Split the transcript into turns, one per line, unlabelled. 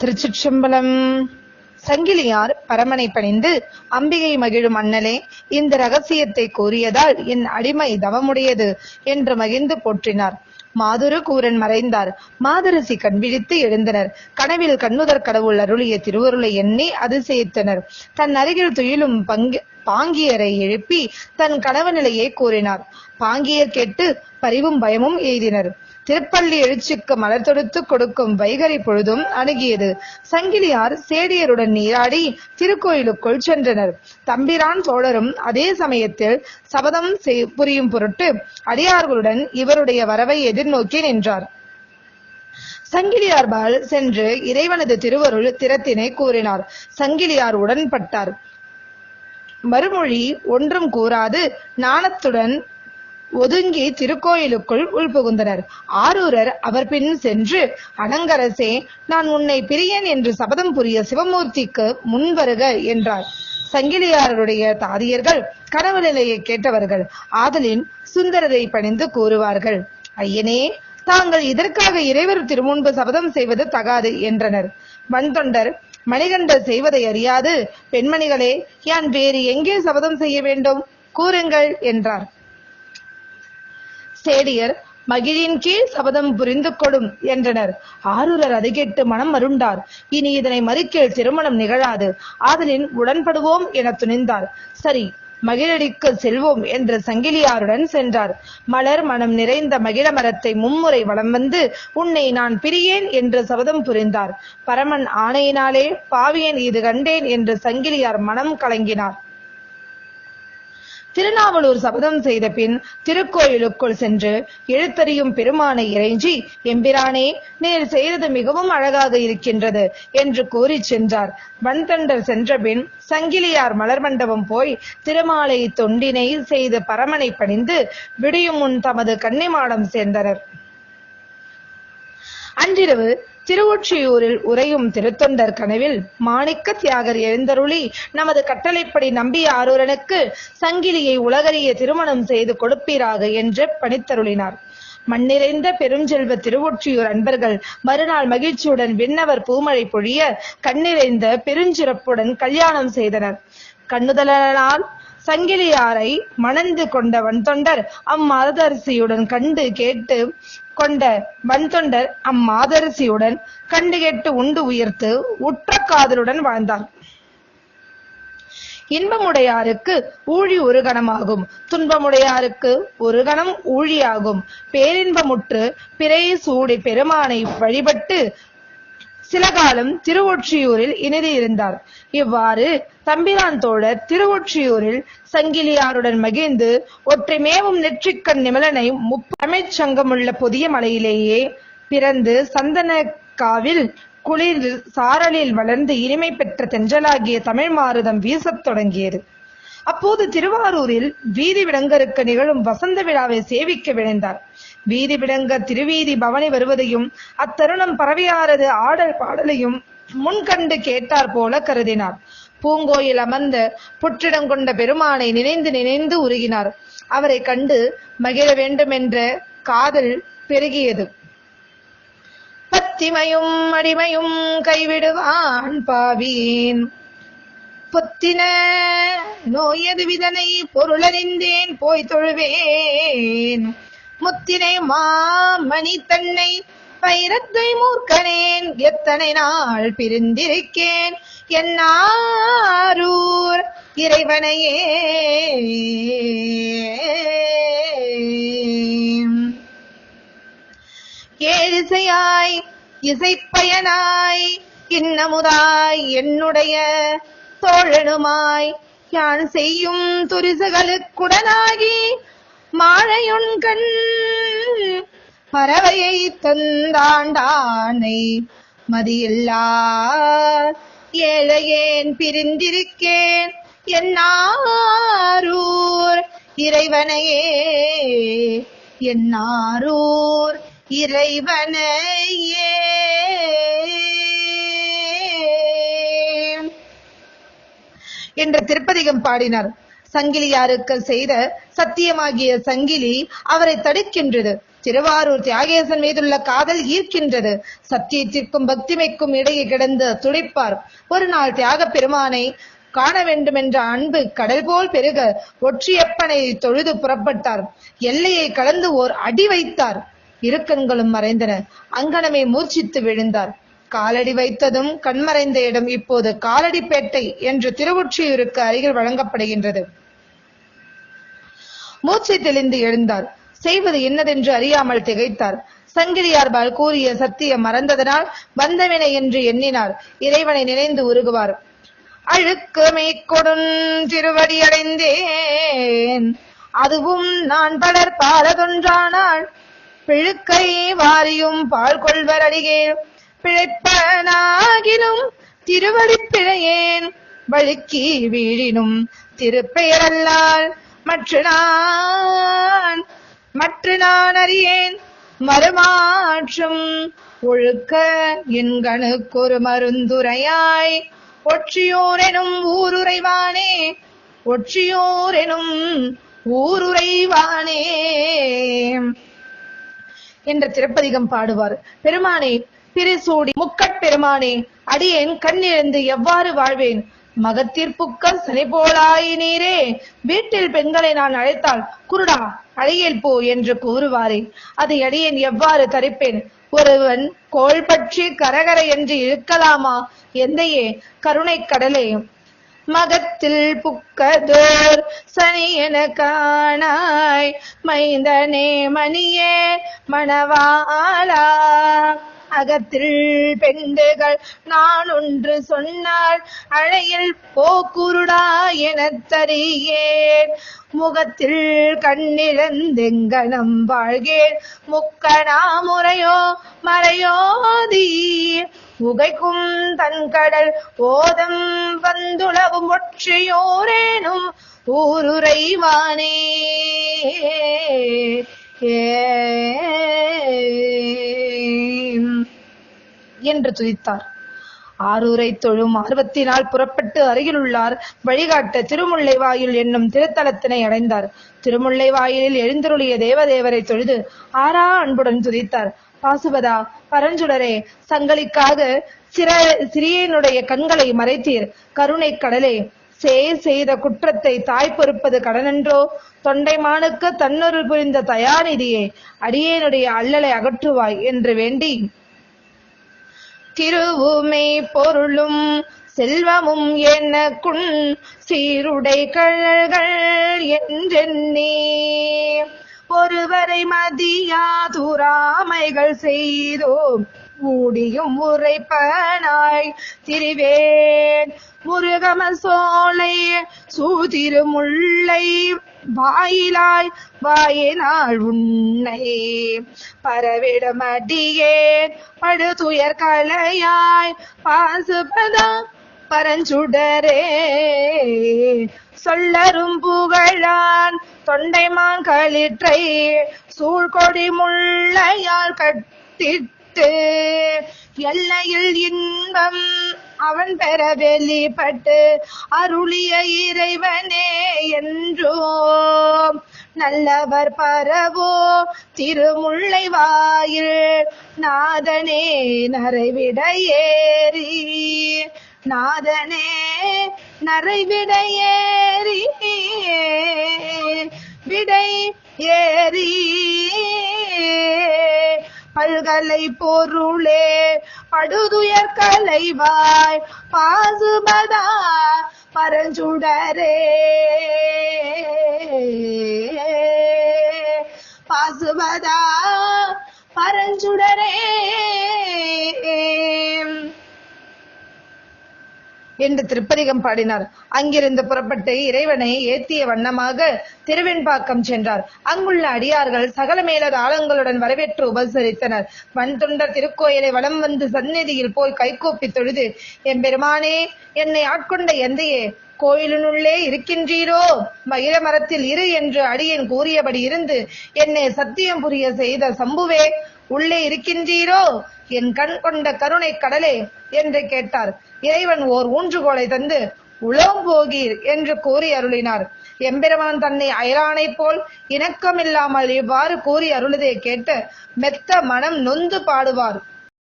திருச்சிற்றம்பலம். சங்கிலியார் பரமனை பணிந்து அம்பிகை மகிழும் அண்ணலே இந்த ரகசியத்தை கூறியதால் என் அடிமை தவமுடையது என்று மகிழ்ந்து போற்றினார். மாதுரு கூரன் மறைந்தார். மாதரசி கண்விழித்து எழுந்தனர். கனவில் கண்ணுதர் கடவுள் அருளிய திருவருளை எண்ணி அதிசயித்தனர். தன் அருகில் துயிலும் பங்கு பாங்கியரை எழுப்பி தன் கனவு நிலையை கூறினார். பாங்கியர் கேட்டு பரிவும் பயமும் எய்தினர். திருப்பள்ளி எழுச்சிக்கு மலர் தொடுத்து கொடுக்கும் வைகரி பொழுதும் அணுகியது. சங்கிலியார் சேடியருடன் நீராடி திருக்கோயிலுக்குள் சென்றனர். தம்பிரான் தோழரும் அதே சமயத்தில் சபதம் செய்- புரியும் பொருட்டு அடியார்களுடன் இவருடைய வரவை எதிர்நோக்கி நின்றார். சங்கிலியார்பால் சென்று இறைவனது திருவருள் திறத்தினை கூறினார். சங்கிலியார் உடன்பட்டார். மறுமொழி ஒன்றும் கூறாது. நாணத்துடன் ஒதுங்கி திருக்கோயிலுக்குள் உள்புகுந்தனர். ஆரூரர் அவர் பின் சென்று அனங்கரசே நான் உன்னை பிரியன் என்று சபதம் புரிய சிவமூர்த்திக்கு முன்வருக என்றார். சங்கிலியாருடைய தாதியர்கள் கனவு நிலையை கேட்டவர்கள் ஆதலின் சுந்தரரை பணிந்து கூறுவார்கள் ஐயனே தாங்கள் இதற்காக இறைவர் திருமுன்பு சபதம் செய்வது தகாது என்றனர். வன்தொண்டர் மணிகண்டர் செய்வதை அறியாது. பெண்மணிகளே யான் வேறு எங்கே சபதம் செய்ய வேண்டும்? கூறுங்கள் என்றார். சேடியர் மகிழின் கீழ் சபதம் புரிந்து கொடும் என்றனர். ஆரூரர் அதை கேட்டு மனம் மருண்டார் இனி இதனை மறுக்கீழ் திருமணம் நிகழாது. ஆதலின் உடன்படுவோம் என துணிந்தார். சரி மகிழடிக்கு செல்வோம் என்று சங்கிலியாருடன் சென்றார். மலர் மனம் நிறைந்த மகிழ மரத்தை மும்முறை வலம் வந்து உன்னை நான் பிரியேன் என்று சபதம் புரிந்தார். பரமன் ஆணையினாலே பாவியன் இது கண்டேன் என்று சங்கிலியார் மனம் கலங்கினார். திருநாவலூர் சபதம் செய்த பின் திருக்கோயிலுக்குள் சென்று எழுத்தறியும் பெருமானை இறைஞ்சி எம்பிரானே நீர் செய்தது மிகவும் அழகாக இருக்கின்றது என்று கூறி சென்றார். வன்தண்டர் சென்றபின் சங்கிலியார் மலர் மண்டபம் போய் திருமாலை தொண்டினை செய்து பரமனை பணிந்து விடியும் முன் தமது கன்னிமாடம் சேர்ந்தனர். அன்றிரவு திருவொற்றியூரில் உறையும் திருத்தொண்டர் கனவில் மாணிக்க தியாகர் எழுந்தருளி நமது கட்டளைப்படி நம்பிய ஆரூரனுக்கு சங்கிலியை உலகறிய திருமணம் செய்து கொடுப்பீராக என்று பணித்தருளினார். மண்ணிறைந்த பெருஞ்செல்வ திருவொற்றியூர் அன்பர்கள் மறுநாள் மகிழ்ச்சியுடன் விண்ணவர் பூமழை பொழிய கண்ணிறைந்த பெருஞ்சிறப்புடன் கல்யாணம் செய்தனர். கண்ணுதலால் சங்கிலியாரை மணந்து கொண்ட வன்தொண்டர் அம்மாதரசியுடன் கண்டு கேட்டு கொண்ட வன்தொண்டர் அம்மாதரசியுடன் கண்டு கேட்டு உண்டு உயர்த்து உற்ற காதலுடன் வாழ்ந்தார். இன்பமுடையாருக்கு ஊழி ஒரு கணமாகும். துன்பமுடையாருக்கு ஒரு கணம் ஊழியாகும். பேரின்பமுற்று பிறை சூடி பெருமானை வழிபட்டு சில காலம் திருவொற்றியூரில் இனிது இருந்தார் இவ்வாறு தம்பிரான் தோழர் திருவொற்றியூரில் சங்கிலியாருடன் மகிழ்ந்து ஒற்றை மேவும் நெற்றிக்கண் நிமலனை முப்பமைச் சங்கமுள்ள புதிய மலையிலேயே பிறந்து சந்தனக்காவில் குளிர் சாரலில் வளர்ந்து இனிமை பெற்ற தென்றலாகிய தமிழ் மாருதம் வீசத் தொடங்கியது. அப்போது திருவாரூரில் வீதி விடங்கருக்கு நிகழும் வசந்த விழாவை சேவிக்க விளைந்தார் வீதி விடங்க திருவீதி பவனி வருவதையும் அத்தருணம் பரவியாரது ஆடல் பாடலையும் முன்கண்டு கேட்டார் போல கருதினார். பூங்கோயில் அமர்ந்த புற்றிடம் கொண்ட பெருமானை நினைந்து நினைந்து உருகினார். அவரை கண்டு மகிழ வேண்டுமென்ற காதல் பெருகியது. பத்திமையும் அடிமையும் கைவிடுவான் பாவீன். பொத்தின நோயது விதனை பொருளறிந்தேன் போய் தொழுவேன். முத்தினை மாமணி தன்னை வைரத்தை மூர்க்கனேன் எத்தனை நாள் பிரிந்திருக்கேன்? என்னாரூர் இறைவனையே. ஏழிசையாய் இசைப்பயனாய் இன்னமுதாய் என்னுடைய தோழனுமாய் யான் செய்யும் துரிசுகளுக்குடனாகி மாழையுன் கண் பறவையை தந்தாண்டானை மதியில்லா ஏழையேன் பிரிந்திருக்கேன். என்னாரூர் இறைவனையே என்னாரூர் இறைவனையே. என்ற திருப்பதிகம் பாடினார் சங்கிலியாருக்கு செய்த சத்தியமாகிய சங்கிலி அவரை தடுக்கின்றது. திருவாரூர் தியாகேசன் மீதுள்ள காதல் ஈர்க்கின்றது. சத்தியத்திற்கும் பக்திமைக்கும் இடையே கிடந்து துடிப்பார் ஒரு நாள் தியாக பெருமானை காண வேண்டுமென்ற அன்பு கடல் போல் பெருக ஒற்றியப்பனை தொழுது புறப்பட்டார். எல்லையை கடந்து ஓர் அடி வைத்தார். இரு கண்களும் மறைந்தன. அங்கனமே மூர்ச்சித்து விழுந்தார். காலடி வைத்ததும் கண்மறைந்த இடம் இப்போது காலடிப்பேட்டை என்று திருவொற்றியூருக்கு அருகில் வழங்கப்படுகின்றது. மூச்சை தெளிந்து எழுந்தார். செய்வது என்னதென்று அறியாமல் திகைத்தார். சங்கிலியார்பால் கூறிய சத்தியம் மறந்ததனால் வந்தவினை என்று எண்ணினார். இறைவனை நினைந்து உருகுவார். அழுக்கு மெய்க்கொடும் திருவடி அடைந்தேன். அதுவும் நான் பலர் பாலதொன்றானால். பிழுக்கை வாரியும் பால் கொள்வர் அடிகேன். பிழைப்பனாகிலும் திருவடி பிழையேன். வழுக்கி வீழினும் திருப்பெயரல்லால் மற்ற நான் மற்ற நான் அறியேன். மறுமாற்றும் ஒழுக்க என்கணுக்கொரு மருந்துரையாய். ஒற்றியோரெனும் ஊருரைவானே ஒற்றியோரெனும் ஊருரைவானே. என்ற திருப்பதிகம் பாடுவார். பெருமானே பிரிசூடி முக்கட் பெருமானே அடியேன் கண்ணிழந்து எவ்வாறு வாழ்வேன்? மகத்தீர்ப்புக்க சனி போலாயினீரே வீட்டில் பெண்களை நான் அழைத்தால் குருடா அழியல் போ என்று கூறுவாரே. அதை அடியேன் எவ்வாறு தரிப்பேன்? ஒருவன் கோள் பற்றி கரகர என்று இழுக்கலாமா? எந்தையே கருணை கடலே. மகத்தில் புக்கதோர் சனி என காணாய் மைந்தனே மணியே மணவாளா. அகத்தில் பெண்டுகள் நான் ஒன்று சொன்னால் அழையில் போக்குருடா எனத் தறியேன் முகத்தில் கண்ணிழந்தெங்கனம் வாழ்கேன். முக்கணா முறையோ மறையோதி உகைக்கும் தன்கடல் ஓதம் வந்துளவும் ஒற்றியோரேனும் ஊருரைவானே என்று துதித்தார். ஆரூரை தொழும் ஆர்வத்தினால் புறப்பட்டு அருகிலுள்ளார் வழிகாட்ட திருமுல்லை வாயில் என்னும் திருத்தலத்தினை அடைந்தார். திருமுல்லை வாயிலில் எழுந்தருளிய தேவதேவரை தொழுது ஆறா அன்புடன் துதித்தார். பாசுபதா பரஞ்சுடரே சங்கலிக்காக சிற சிறியனுடைய கண்களை மறைத்தீர். கருணை கடலே சே செய்த குற்றத்தை தாய் பொறுப்பது கடனென்றோ? தொண்டைமானுக்கு தன்னொருள் புரிந்த தயாநிதியே அடியேனுடைய அல்லலை அகற்றுவாய் என்று வேண்டி திருவுமை பொருளும் செல்வமும் எனக்குண் சீருடை கழல்கள் என்றெண்ணே ஒருவரை மதியாதுராமைகள் செய்தோம் மூடியும் உரைப்பனாய் திரிவேன். முருகம சோலை சூதிருமுல்லை வாயிலாய் வாயினாள் உன்னை பரவிடமடியே படுதுயர் கலையாய் பாசுபதா பரஞ்சுடரே. சொல்லரும் புகழான் தொண்டைமான் களிற்றை சூழ்கொடி முள்ளையால் கட்டிட்டு எல்லையில் இன்பம் அவன் பெற வெளிப்பட்டு அருளிய இறைவனே என்றோ நல்லவர் பரவோ திருமுல்லை வாயில் நாதனே நரைவிட ஏறி. நாதனே நரைவிட ஏறி. விடை ஏறி. பல்கலை பொருளே படுதுயர் கலைவாய் பாசுபதா பரஞ்சுடரே. பாசுபதா பரஞ்சுடரே. என்று திருப்பதிகம் பாடினார். அங்கிருந்து புறப்பட்டு இறைவனை ஏத்திய வண்ணமாக திருவெண்பாக்கம் சென்றார். அங்குள்ள அடியார்கள் சகல மேல தாளங்களுடன் வரவேற்று உபசரித்தனர். வன்துண்டர் திருக்கோயிலை வலம் வந்து சந்நிதியில் போய் கைகூப்பி தொழுது என் பெருமானே என்னை ஆட்கொண்ட எந்தையே கோயிலினுள்ளே இருக்கின்றீரோ? மயிர மரத்தில் இரு என்று அடியன் கூறியபடி இருந்து என்னை சத்தியம் புரிய செய்த சம்புவே உள்ளே இருக்கின்றீரோ? என் கண் கொண்ட கருணை கடலே என்று கேட்டார். இறைவன் ஓர் ஊன்றுகோலை தந்து உளம் போகீர் என்று கூறி அருளினார். எம்பெருமான் தன்னை அயலானைப் போல் இணக்கமில்லாமல் இவ்வாறு கூறி அருளுதை கேட்டு மெத்த மனம் நொந்து பாடுவார்.